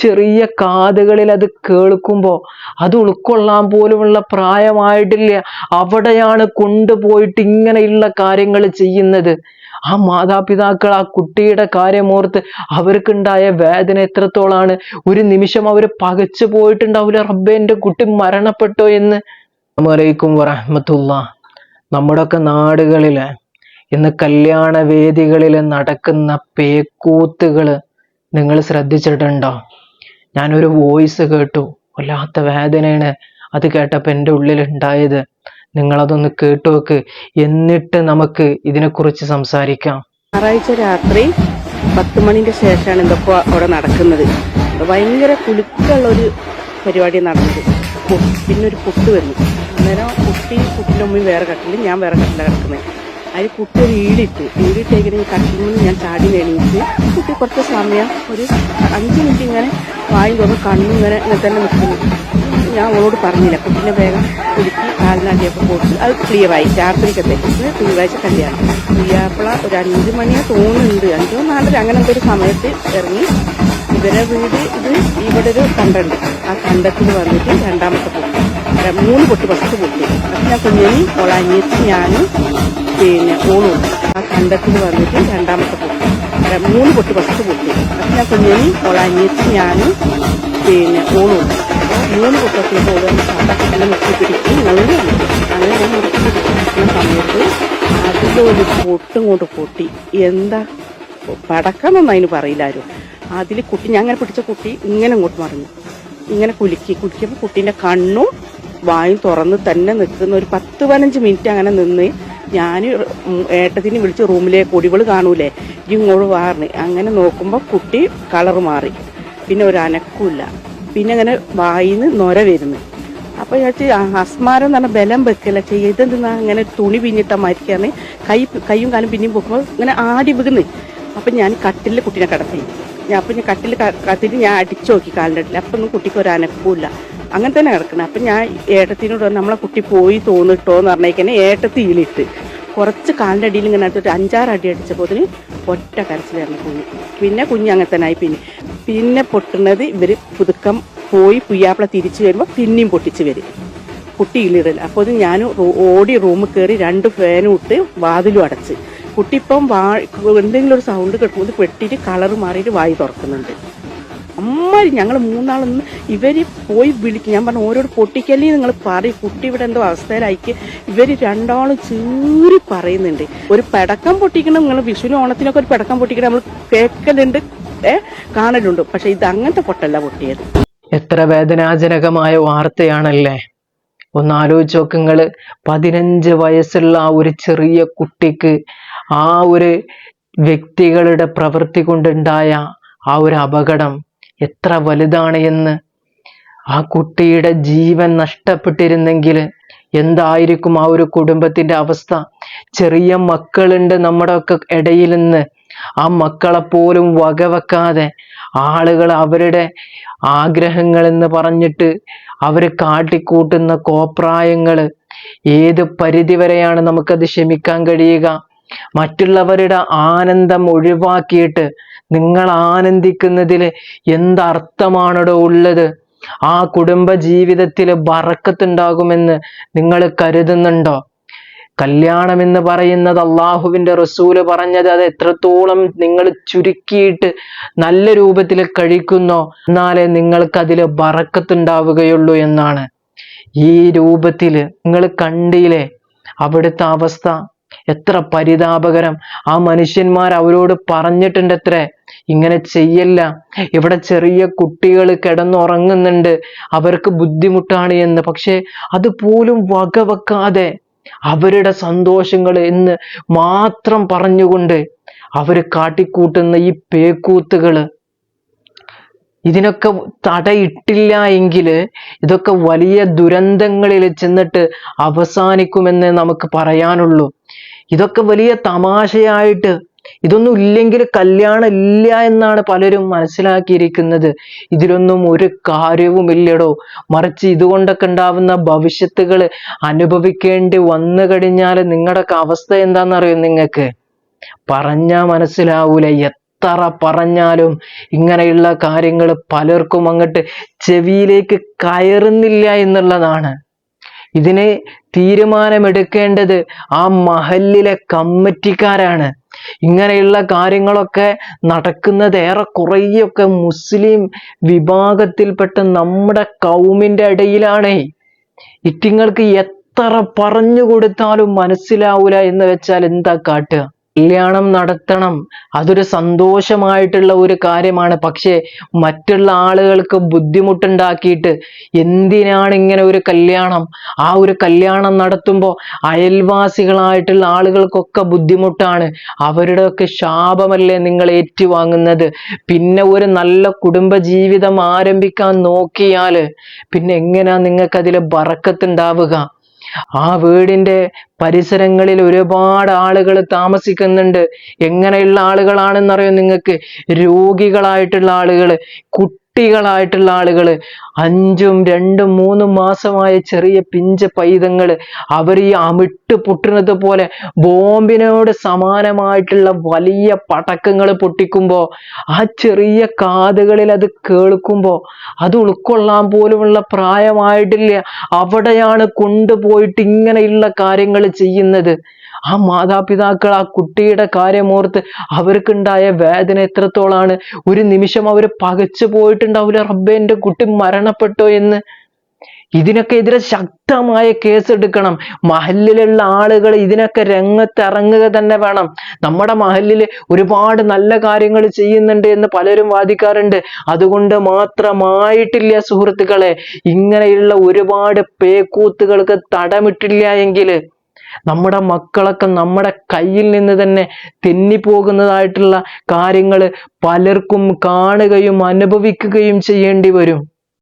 ചെറിയ കാതുകളിൽ അത് കേൾക്കുമ്പോൾ അത് ഉൾക്കൊള്ളാൻ പോലുമുള്ള പ്രായമായിട്ടില്ല. അവിടെയാണ് കൊണ്ടുപോയിട്ട് ഇങ്ങനെയുള്ള കാര്യങ്ങൾ ചെയ്യുന്നത്. ആ മാതാപിതാക്കൾ ആ കുട്ടിയുടെ കാര്യമോർത്ത് അവർക്കുണ്ടായ വേദന എത്രത്തോളാണ്. ഒരു നിമിഷം അവർ പകച്ചു പോയിട്ടുണ്ടാവില്ല. റബ്ബേന്റെ കുട്ടി മരണപ്പെട്ടോ എന്ന്. അലൈക്കും വറഹമത്തുള്ള നമ്മുടെയൊക്കെ നാടുകളിൽ ഇന്ന് കല്യാണ വേദികളിൽ നടക്കുന്ന പേക്കൂത്തുകൾ നിങ്ങൾ ശ്രദ്ധിച്ചിട്ടുണ്ടോ? ഞാനൊരു വോയിസ് കേട്ടു. വല്ലാത്ത വേദനയാണ് അത് കേട്ടപ്പോൾ എന്റെ ഉള്ളിൽ ഉണ്ടായത് നിങ്ങളതൊന്ന് കേട്ടു നോക്ക് എന്നിട്ട് നമുക്ക് ഇതിനെക്കുറിച്ച് സംസാരിക്കാം. ഞായറാഴ്ച രാത്രി പത്ത് മണിന്റെ ശേഷമാണ് എന്തൊക്കെ അവിടെ നടക്കുന്നത്. ഭയങ്കര കുലുക്കുള്ള ഒരു പരിപാടി നടന്നത്. പിന്നെ ഒരു പുട്ട് വരുന്നു. അന്നേരം കുട്ടി കുട്ടിന്റെ ഉമ്മയും വേറെ കട്ടിൽ ഞാൻ വേറെ കട്ടിലാണ് കിടക്കുന്നത്. അതിൽ കുട്ടി ഒരു ഈടിട്ട്. ഈടിട്ടേക്കിന് കട്ടിൽ നിന്ന് ഞാൻ ചാടി എണീച്ച് കുട്ടി കുറച്ച് സമയം ഒരു അഞ്ച് മിനിറ്റ് ഇങ്ങനെ വായും തുറന്ന് കണ്ണും ഇങ്ങനെ തന്നെ നിൽക്കുന്നു. ഞാൻ അവളോട് പറഞ്ഞില്ല. കുട്ടീനെ വേഗം കുടുക്കി കാലിനടിയൊക്കെ പോയി അത് ക്ലിയറായി രാത്രിക്കത്തേക്ക് തിങ്കളാഴ്ച കല്യാണം. ക്ലിയാപ്പള ഒരു അഞ്ച് മണിയാ തോന്നുന്നുണ്ട്. അഞ്ചോ നാലര അങ്ങനെ ഒരു സമയത്ത് ഇറങ്ങി ഇവരെ വീട് ഇത് ഇവിടെ ഒരു കണ്ടുണ്ട്. ആ കണ്ടത്തിൽ വന്നിട്ട് രണ്ടാമത്തെ പൊട്ടി. മൂന്ന് പൊട്ടി ഫസ്റ്റ് പൊട്ടി. അപ്പം ഞാൻ കുഞ്ഞിനി ഓളനിയച്ച് ഞാനും പിന്നെ ഓളും. ആ കണ്ടത്തിൽ വന്നിട്ട് രണ്ടാമത്തെ പൊട്ടി. മൂന്ന് പൊട്ടി പത്ത് പൊട്ടി. അപ്പം ഞാൻ കുഞ്ഞിനി ഓളനിയച്ച് ഞാനും പിന്നെ ഓളും മൂന്ന് പൊട്ടത്തിൽ ഓടും സാധാരണ മുക്കി പിടിക്കും. നല്ല അങ്ങനെ ഞാൻ മുക്കി പിടിക്കുന്ന സമയത്ത് അതിലൊരു പൊട്ടും കൊണ്ട് പൊട്ടി. എന്താ? പടക്കമെന്ന് അതിന് പറയില്ല ആരും. അതിൽ കുട്ടി ഞാൻ അങ്ങനെ പിടിച്ച കുട്ടി ഇങ്ങനെ അങ്ങോട്ട് മറിഞ്ഞു. ഇങ്ങനെ കുലുക്കി. കുലുക്കിയപ്പോൾ കുട്ടീന്റെ കണ്ണും വായും തുറന്ന് തന്നെ നിൽക്കുന്ന ഒരു പത്ത് പതിനഞ്ച് മിനിറ്റ് അങ്ങനെ നിന്ന് ഞാൻ ഏട്ടത്തിന് വിളിച്ച് റൂമിലേക്ക് ഒടിവൾ കാണൂലേ? ഇങ്ങോട്ട് വാറിന് അങ്ങനെ നോക്കുമ്പോൾ കുട്ടി കളർ മാറി. പിന്നെ ഒരു അനക്കുമില്ല പിന്നെ അങ്ങനെ വായിന്ന് നൊര വരുന്നു. അപ്പോൾ ഞാൻ അസ്മാരം എന്ന് പറഞ്ഞാൽ ബലം വെക്കല ചെയ്തെന്ന് അങ്ങനെ തുണി പിന്നിട്ട മരിക്കാന്ന്? കൈ കൈയും കാലും പിന്നെയും പോകുമ്പോൾ ഇങ്ങനെ ആടി വീകുന്നു. അപ്പൊ ഞാൻ കട്ടിലിൽ കുട്ടിനെ കിടത്തി. ഞാൻ അപ്പം ഞാൻ കട്ടിൽ കത്തിട്ട് ഞാൻ അടിച്ചു നോക്കി കാലിന്റെ അപ്പം ഒന്നും കുട്ടിക്ക് ഒരു അനക്കമില്ല അങ്ങനെ തന്നെ കിടക്കണം. അപ്പം ഞാൻ ഏട്ടത്തിനോട് നമ്മളെ കുട്ടി പോയി തോന്നിട്ടോ എന്ന് പറഞ്ഞേക്കന്നെ ഏട്ടത്തി ഈലിട്ട് കുറച്ച് കാലിന്റെ അടിയിൽ ഇങ്ങനെ എടുത്തിട്ട് അഞ്ചാറ് അടി അടിച്ചപ്പോൾ ഒറ്റ കരച്ചിലായിരുന്നു കുഞ്ഞ്. പിന്നെ കുഞ്ഞ് അങ്ങനെ തന്നെ ആയി. പിന്നെ പിന്നെ പൊട്ടുന്നത് ഇവർ പുതുക്കം പോയി പുയ്യാപ്പിള തിരിച്ചു വരുമ്പോൾ പിന്നെയും പൊട്ടിച്ച് വരും. കുട്ടി ഇളിടൽ അപ്പോൾ ഞാൻ ഓടി റൂമിൽ കയറി രണ്ട് ഫാനും ഇട്ട് വാതിലും അടച്ച്. കുട്ടി ഇപ്പം വാ എന്തെങ്കിലും ഒരു സൗണ്ട് കേൾക്കുമ്പോൾ ഇത് പെട്ടിട്ട് കളർ മാറിയിട്ട് വായി തുറക്കുന്നുണ്ട്. അമ്മ ഞങ്ങൾ മൂന്നാളൊന്ന് ഇവർ പോയി വിളിക്കും. ഞാൻ പറഞ്ഞു ഓരോട് പൊട്ടിക്കല്ലേ നിങ്ങൾ പറയും. കുട്ടി ഇവിടെ എന്തോ അവസ്ഥയിലായിക്ക്. ഇവർ രണ്ടാളും ചീറി പറയുന്നുണ്ട്. ഒരു പടക്കം പൊട്ടിക്കണം നിങ്ങൾ വിഷുവിന് ഓണത്തിനൊക്കെ ഒരു പടക്കം പൊട്ടിക്കണം നമ്മൾ കേൾക്കലുണ്ട് കാണലുണ്ട്. പക്ഷെ ഇത് അങ്ങനത്തെ പൊട്ടല്ല പൊട്ടിയത്. എത്ര വേദനാജനകമായ വാർത്തയാണല്ലേ. ഒന്ന് ആലോചിച്ച് പതിനഞ്ച് വയസ്സുള്ള ആ ഒരു ചെറിയ കുട്ടിക്ക് ആ ഒരു വ്യക്തികളുടെ പ്രവൃത്തി കൊണ്ടുണ്ടായ ആ ഒരു അപകടം എത്ര വലുതാണ് എന്ന്. ആ കുട്ടിയുടെ ജീവൻ നഷ്ടപ്പെട്ടിരുന്നെങ്കിൽ എന്തായിരിക്കും ആ ഒരു കുടുംബത്തിന്റെ അവസ്ഥ? ചെറിയ മക്കളുണ്ട് നമ്മുടെ ഒക്കെ ഇടയിൽ നിന്ന്. ആ മക്കളെ പോലും വകവെക്കാതെ ആളുകൾ അവരുടെ ആഗ്രഹങ്ങൾ എന്ന് പറഞ്ഞിട്ട് അവർ കാട്ടിക്കൂട്ടുന്ന കോപ്രായങ്ങൾ ഏത് പരിധി വരെയാണ് നമുക്കത് ക്ഷമിക്കാൻ കഴിയുക? മറ്റുള്ളവരുടെ ആനന്ദം ഒഴിവാക്കിയിട്ട് നിങ്ങൾ ആനന്ദിക്കുന്നതിൽ എന്തർത്ഥമാണോ ഉള്ളത്? ആ കുടുംബ ജീവിതത്തിൽ ബറക്കത്തുണ്ടാകുമെന്ന് നിങ്ങൾ കരുതുന്നുണ്ടോ? കല്യാണം എന്ന് പറയുന്നത് അള്ളാഹുവിന്റെ റസൂൽ പറഞ്ഞത് അത് എത്രത്തോളം നിങ്ങൾ ചുരുക്കിയിട്ട് നല്ല രൂപത്തിൽ കഴിക്കുന്നോ എന്നാലേ നിങ്ങൾക്ക് അതിൽ ബറക്കത്തുണ്ടാവുകയുള്ളൂ എന്നാണ്. ഈ രൂപത്തിൽ നിങ്ങൾ കണ്ടില്ലേ? അവിടുത്തെ അവസ്ഥ എത്ര പരിതാപകരം. ആ മനുഷ്യന്മാർ അവരോട് പറഞ്ഞിട്ടുണ്ട് അത്രേ ഇങ്ങനെ ചെയ്യല്ല. ഇവിടെ ചെറിയ കുട്ടികൾ കിടന്നുറങ്ങുന്നുണ്ട്. അവർക്ക് ബുദ്ധിമുട്ടാണ് എന്ന്. പക്ഷെ അതുപോലും വകവെക്കാതെ അവരുടെ സന്തോഷങ്ങൾ എന്ന് മാത്രം പറഞ്ഞുകൊണ്ട് അവർ കാട്ടിക്കൂട്ടുന്ന ഈ പേക്കൂത്തുകൾ ഇതിനൊക്കെ തടയിട്ടില്ല എങ്കിൽ ഇതൊക്കെ വലിയ ദുരന്തങ്ങളിൽ ചെന്നിട്ട് അവസാനിക്കുമെന്ന് നമുക്ക് പറയാനുള്ളൂ. ഇതൊക്കെ വലിയ തമാശയായിട്ട്. ഇതൊന്നും ഇല്ലെങ്കിൽ കല്യാണം ഇല്ല എന്നാണ് പലരും മനസ്സിലാക്കിയിരിക്കുന്നത്. ഇതിലൊന്നും ഒരു കാര്യവുമില്ലടോ. മറിച്ച് ഇതുകൊണ്ടൊക്കെ ഉണ്ടാവുന്ന ഭവിഷ്യത്തുകൾ അനുഭവിക്കേണ്ടി വന്നു കഴിഞ്ഞാൽ നിങ്ങളുടെ അവസ്ഥ എന്താണെന്നറിയോ നിങ്ങൾക്ക്? പറഞ്ഞാ മനസ്സിലാവൂല. എത്ര പറഞ്ഞാലും ഇങ്ങനെയുള്ള കാര്യങ്ങൾ പലർക്കും അങ്ങോട്ട് ചെവിയിലേക്ക് കയറുന്നില്ല എന്നുള്ളതാണ്. ഇതിനെ തീരുമാനമെടുക്കേണ്ടത് ആ മഹല്ലിലെ കമ്മിറ്റിക്കാരാണ്. ഇങ്ങനെയുള്ള കാര്യങ്ങളൊക്കെ നടക്കുന്നത് ഏറെ കുറേയൊക്കെ മുസ്ലിം വിഭാഗത്തിൽപ്പെട്ട നമ്മുടെ കൗമിന്റെ ഇടയിലാണേ. ഇറ്റിങ്ങൾക്ക് എത്ര പറഞ്ഞു കൊടുത്താലും മനസ്സിലാവൂല എന്ന് വെച്ചാൽ എന്താ കാട്ടുക? കല്യാണം നടത്തണം. അതൊരു സന്തോഷമായിട്ടുള്ള ഒരു കാര്യമാണ്. പക്ഷേ മറ്റുള്ള ആളുകൾക്ക് ബുദ്ധിമുട്ടുണ്ടാക്കിയിട്ട് എന്തിനാണ് ഇങ്ങനെ ഒരു കല്യാണം? ആ ഒരു കല്യാണം നടത്തുമ്പോൾ അയൽവാസികളായിട്ടുള്ള ആളുകൾക്കൊക്കെ ബുദ്ധിമുട്ടാണ്. അവരുടെയൊക്കെ ശാപമല്ലേ നിങ്ങൾ ഏറ്റുവാങ്ങുന്നത്? പിന്നെ ഒരു നല്ല കുടുംബ ജീവിതം ആരംഭിക്കാൻ നോക്കിയാൽ പിന്നെ എങ്ങനെയാ നിങ്ങൾക്ക് അതിൽ ബറക്കത്തുണ്ടാവുക ആ വീടിന്റെ പരിസരങ്ങളിൽ ഒരുപാട് ആളുകൾ താമസിക്കുന്നുണ്ട്. എങ്ങനെയുള്ള ആളുകളാണെന്നറിയോ നിങ്ങൾക്ക്? രോഗികളായിട്ടുള്ള ആളുകൾ കുട്ടികളായിട്ടുള്ള ആളുകൾ അഞ്ചും രണ്ടും മൂന്നും മാസമായ ചെറിയ പിഞ്ച പൈതങ്ങൾ അവർ ഈ അമിട്ട് പൊട്ടുന്നത് പോലെ ബോംബിനോട് സമാനമായിട്ടുള്ള വലിയ പടക്കങ്ങൾ പൊട്ടിക്കുമ്പോൾ ആ ചെറിയ കാതുകളിൽ അത് കേൾക്കുമ്പോൾ അത് ഉൾക്കൊള്ളാൻ പോലുമുള്ള പ്രായമായിട്ടില്ല. അവിടെയാണ് കൊണ്ടുപോയിട്ട് ഇങ്ങനെയുള്ള കാര്യങ്ങൾ ചെയ്യുന്നത്. ആ മാതാപിതാക്കൾ ആ കുട്ടിയുടെ കാര്യമോർത്ത് അവർക്കുണ്ടായ വേദന എത്രത്തോളാണ്? ഒരു നിമിഷം അവർ പകച്ചു പോയിട്ടുണ്ടാവില്ല. റബ്ബെ എന്റെ കുട്ടി മരണപ്പെട്ടോ എന്ന്. ഇതിനൊക്കെ എതിരെ ശക്തമായ കേസ് എടുക്കണം മഹലിലുള്ള ആളുകൾ ഇതിനൊക്കെ രംഗത്തിറങ്ങുക തന്നെ വേണം. നമ്മുടെ മഹലിൽ ഒരുപാട് നല്ല കാര്യങ്ങൾ ചെയ്യുന്നുണ്ട് എന്ന് പലരും വാദിക്കാറുണ്ട്. അതുകൊണ്ട് മാത്രമായിട്ടില്ല സുഹൃത്തുക്കളെ ഇങ്ങനെയുള്ള ഒരുപാട് പേക്കൂത്തുകൾക്ക് തടമിട്ടില്ല എങ്കിൽ നമ്മുടെ മക്കളൊക്കെ നമ്മുടെ കയ്യിൽ നിന്ന് തന്നെ തെന്നിപ്പോകുന്നതായിട്ടുള്ള കാര്യങ്ങൾ പലർക്കും കാണുകയും അനുഭവിക്കുകയും ചെയ്യേണ്ടി വരും.